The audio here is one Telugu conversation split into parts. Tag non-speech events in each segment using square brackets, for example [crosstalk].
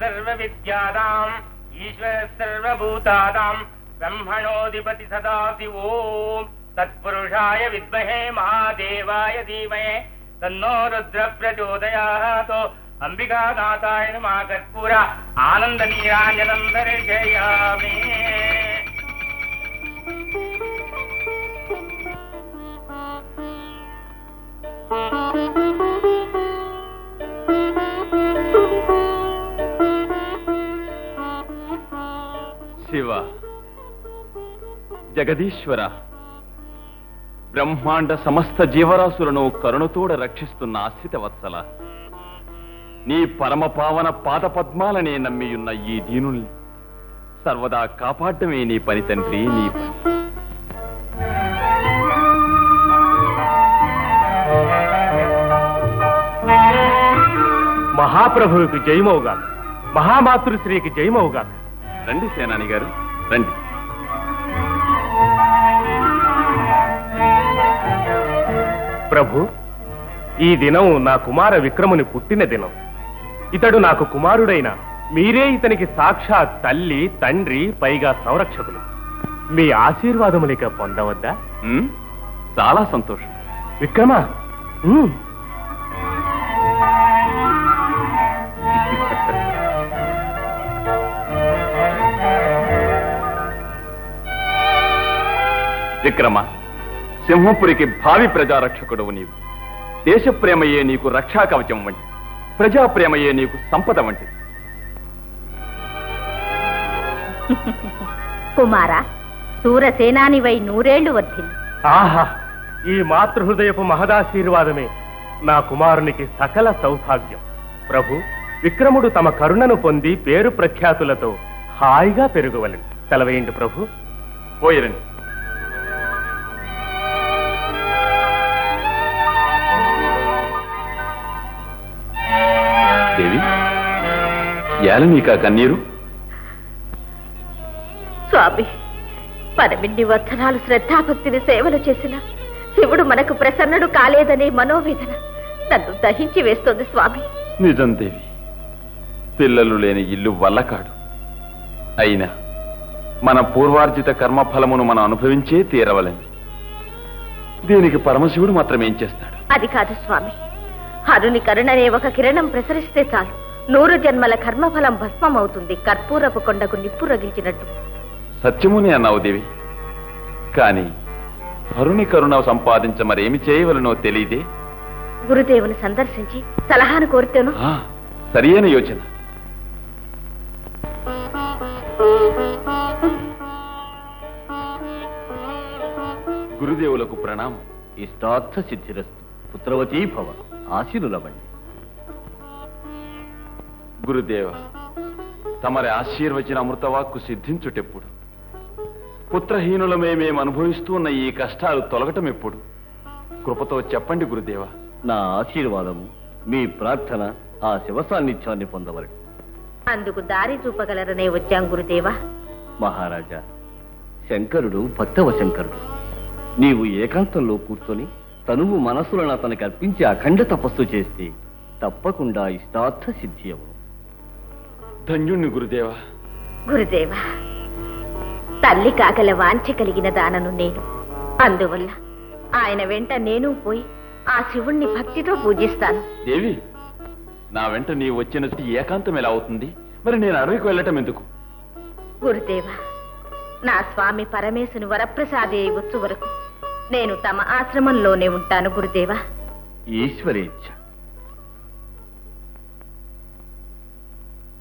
सर्वविद्यानाम् ईश्वर सर्वभूतानाम् ब्रह्मणोधिपति सदापि तत्पुरुषाय विद्महे महादेवाय धीमहे तन्नो रुद्र अम्बिकानाथाय सो कर्पूर नाताय न జగదీశ్వర. బ్రహ్మాండ సమస్త జీవరాశులను కరుణతోడ రక్షిస్తున్న ఆశ్రిత వత్సల. నీ పరమ పావన పాద పద్మాలనే నమ్మియున్న ఈ దీనుల్ని సర్వదా కాపాడమే నీ పని తండ్రి నీ పని. మహాప్రభువుకి జయమవుగాక. మహామాతృశ్రీకి జయమవుగాక. రండి సేనాని గారు రండి. ప్రభు ఈ దినం నా కుమార విక్రముని పుట్టిన దినం. ఇతడు నాకు కుమారుడైన మీరే ఇతనికి సాక్షాత్ తల్లి తండ్రి పైగా సంరక్షకులు. మీ ఆశీర్వాదములిక పొందవద్దా? చాలా సంతోషం. విక్రమ విక్రమ సింహపురికి భావి ప్రజారక్షకుడవు నీవు. దేశప్రేమయే నీకు రక్షా కవచం వంటి ప్రజాప్రేమయే నీకు సంపద వంటి. [laughs] కుమార సూరసేనానివై నూరేళ్ళు వర్ధిల్లు. ఆహా ఈ మాతృహృదయపు మహదాశీర్వాదమే నా కుమారునికి సకల సౌభాగ్యం. ప్రభు విక్రముడు తమ కరుణను పొంది పేరు ప్రఖ్యాతులతో హాయిగా పెరుగువలను. సెలవేయండి ప్రభు. పోయిరండి. ఏల నీకా కన్నీరు? స్వామి పరమిన్ని వత్సరాలు శ్రద్ధాభక్తిని సేవలు చేసిన శివుడు మనకు ప్రసన్నుడు కాలేదనే మనోవేదన నన్ను దహించి వేస్తోంది స్వామి. నిజం దేవి పిల్లలు లేని ఇల్లు వల్లకాడు. అయినా మన పూర్వార్జిత కర్మఫలమును మనం అనుభవించే తీరవలని దీనికి పరమశివుడు మాత్రం ఏం చేస్తాడు? అది కాదు స్వామి హరుని కరుణనే ఒక కిరణం ప్రసరిస్తే చాలు. నూరు జన్మల కర్మఫలం భస్మమవుతుంది. కర్పూరపు కొండకు నిప్పు రగిల్చినట్టు. సత్యమునే అన్నావు దేవి. కాని అరుణి కరుణ సంపాదించ మరేమి చేయవలనో తెలియదే. గురుదేవుని సందర్శించి సలహాను కోరితేను. ఆ, సరియైన యోచన. గురుదేవులకు ప్రణామం. ఇష్టార్థ సిద్ధిరస్తు. పుత్రవతీ భవ. ఆశీనులవండి. గురుదేవ తమరి ఆశీర్వచన అమృతవాక్కు సిద్ధించుటెప్పుడు పుత్రహీనులమే మేము అనుభవిస్తూ ఉన్న ఈ కష్టాలు తొలగటం ఎప్పుడు కృపతో చెప్పండి గురుదేవ. నా ఆశీర్వాదము మీ ప్రార్థన ఆ శివ సాన్నిధ్యాన్ని పొందవలెను. అందుకు దారి చూపగలరనే వచ్చాం గురుదేవా. మహారాజా శంకరుడు భక్తవ శంకరుడు. నీవు ఏకాంతంలో కూర్చొని తనువు మనసులను అతనికి అర్పించి అఖండ తపస్సు చేస్తే తప్పకుండా ఇష్టార్థ సిద్ధి అవును. ధన్యుణ్ణి గురుదేవ. గురుదేవా తల్లి కాగల వాంఛ కలిగిన దానను నేను అందువల్ల ఆయన వెంట నేను పోయి ఆ శివుణ్ణి భక్తితో పూజిస్తాను. దేవి నా వెంట నీ వచ్చిన ఏకాంతం ఎలా అవుతుంది? మరి నేను అడవికి వెళ్ళటం ఎందుకు? గురుదేవా నా స్వామి పరమేశుని వరప్రసాదే వచ్చు వరకు నేను తమ ఆశ్రమంలోనే ఉంటాను గురుదేవా. ఈశ్వరేచ్ఛ.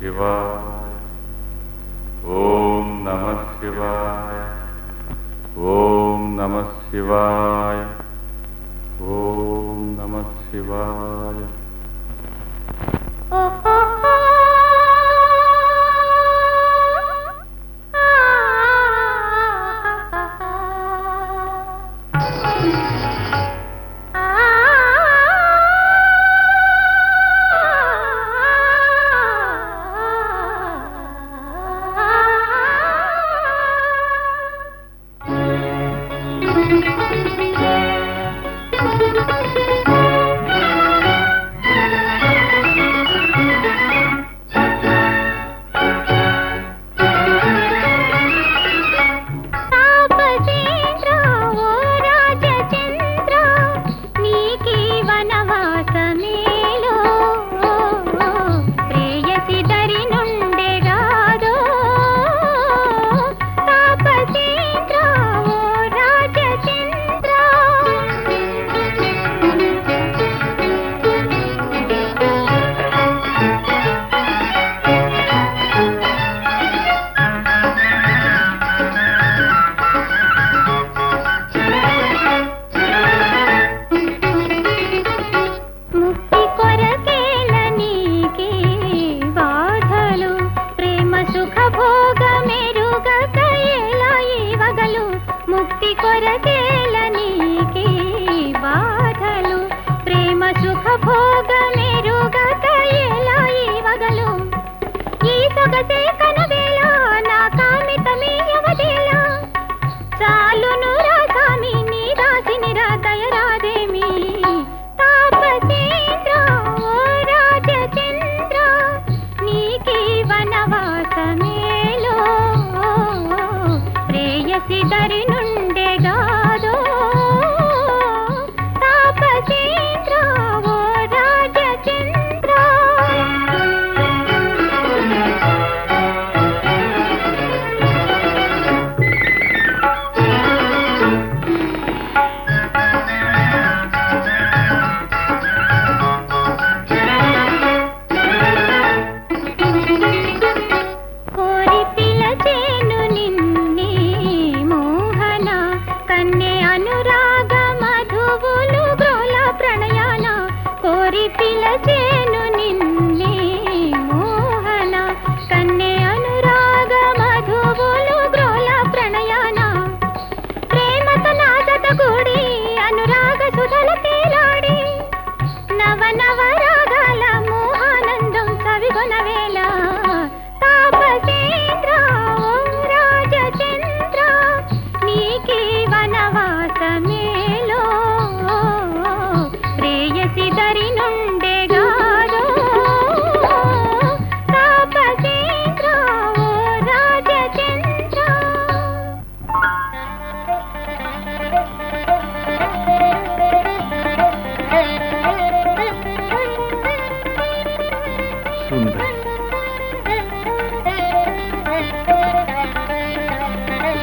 शिवाय। ॐ नमः शिवाय। ॐ नमः शिवाय। भोग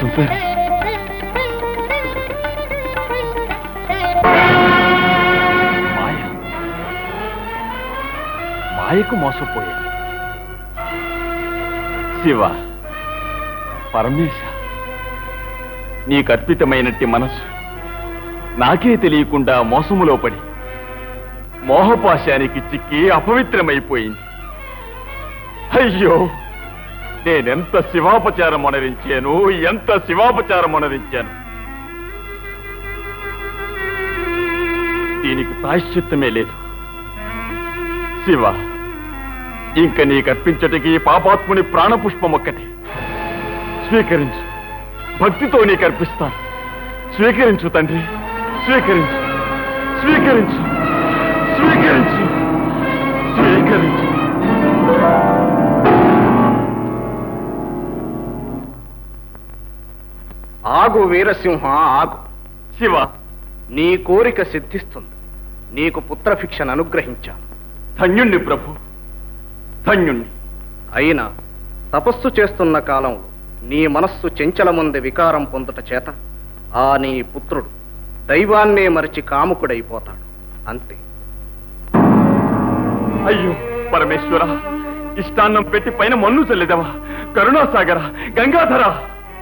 సుందరి మాయ. మాయకు మోసపోయాను శివ పరమేశ నీకర్పితమైనట్టి మనసు నాకే తెలియకుండా మోసములో పడి మోహపాశానికి చిక్కి అపవిత్రమైపోయింది. అయ్యో! నేనెంత శివాపచారం అనరించాను ఎంత శివాపచారం అనరించాను. దీనికి ప్రాయశ్చిత్తమే లేదు. శివ ఇంక నీకర్పించటికి పాపాత్ముని ప్రాణపుష్పం ఒక్కటి. స్వీకరించు. భక్తితో నీకర్పిస్తాను. స్వీకరించు తండ్రి. స్వీకరించు. స్వీకరించు. స్వీకరించు. ఆగు వీరసింహ ఆగు. శివ. నీ కోరిక సిద్ధిస్తుంది. నీకు పుత్రభిక్షను అనుగ్రహించాను. ధన్యుణ్ణి ప్రభు. ధన్యుణ్ణి. అయినా తపస్సు చేస్తున్న కాలంలో నీ మనస్సు చెంచలముంది వికారం పొందుట చేత ఆ నీ పుత్రుడు దైవాన్నే మరిచి కాముకుడైపోతాడు. అంతే. అయ్యో పరమేశ్వర ఇష్టాన్నం పెట్టి పైన మన్ను చల్లిదవా? కరుణాసాగర గంగాధర!